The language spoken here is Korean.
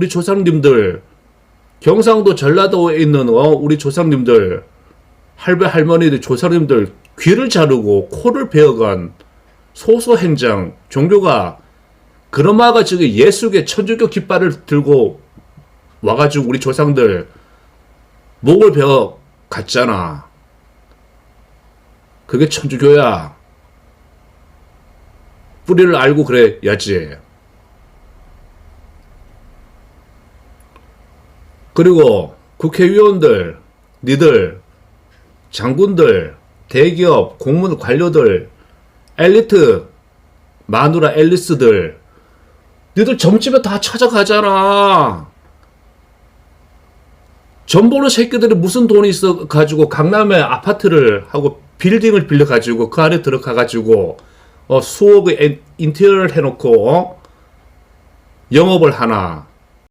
우리 조상님들 경상도 전라도에 있는 어, 우리 조상님들 할배 할머니들 조상님들 귀를 자르고 코를 베어간 소소행장 종교가 그놈아가 저기 예수계 천주교 깃발을 들고 와가지고 우리 조상들 목을 베어 갔잖아. 그게 천주교야. 뿌리를 알고 그래야지. 그리고 국회의원들, 니들, 장군들, 대기업, 공무원 관료들, 엘리트, 마누라 앨리스들, 니들 점집에 다 찾아가잖아. 전보는 새끼들이 무슨 돈이 있어 가지고 강남에 아파트를 하고 빌딩을 빌려 가지고 그 안에 들어가 가지고 어, 수억의 엔- 인테리어를 해놓고 어? 영업을 하나